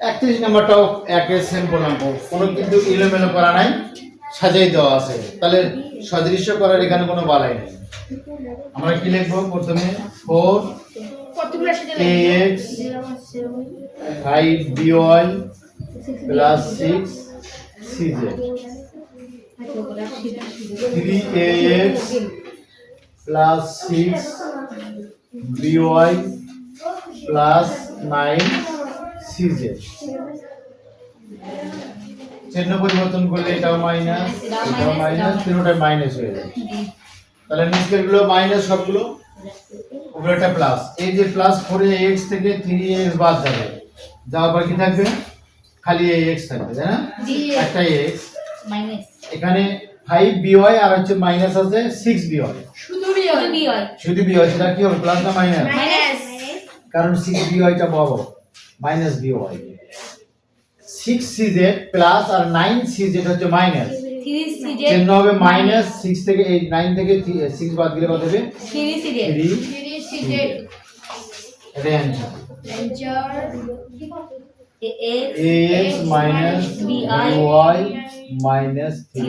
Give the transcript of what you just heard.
একত্রিশ নাম্বারটাও একের সেম পূর্ণাঙ্ক কোনো কিন্তু ইলোমেলো করা নাই সাজাই দেওয়া আছে। তাহলে সদৃশ্য করার এখানে কোনো বালাই নেই। আমরা কি লিখব প্রথমে? Four a x five b y plus six c z three a x plus six b y plus nine c z. চিহ্ন পরিবর্তন করলে এটাও মাইনাস এটাও মাইনাস তিনটাই মাইনাস হয়ে যায় তাহলে নিচেরগুলো মাইনাস সবগুলো উপরে একটা প্লাস এই যে প্লাস ফোর এক্স থেকে থ্রি এক্স বাদ যাবে যাওয়ার পর কি থাকবে? খালি এই এক্স থাকবে তাই না? একটা এক্স এখানে ফাইভ বিওয়াই আর হচ্ছে মাইনাস আছে সিক্স বিওয়াই শুধু শুধু বি হয় শুধু বিওয়াই সেটা কি হবে? প্লাস না মাইনাস কারণ সিক্স বিওয়াইটা বড় মাইনাস বিওয়াই সিক্স সিজেড প্লাস আর নাইন সিজেড হচ্ছে মাইনাস চিহ্ন হবে মাইনাস সিক্স থেকে এই নাইন থেকে সিক্স বাদ দিলে কত হবে? এটাই answer x bi by minus three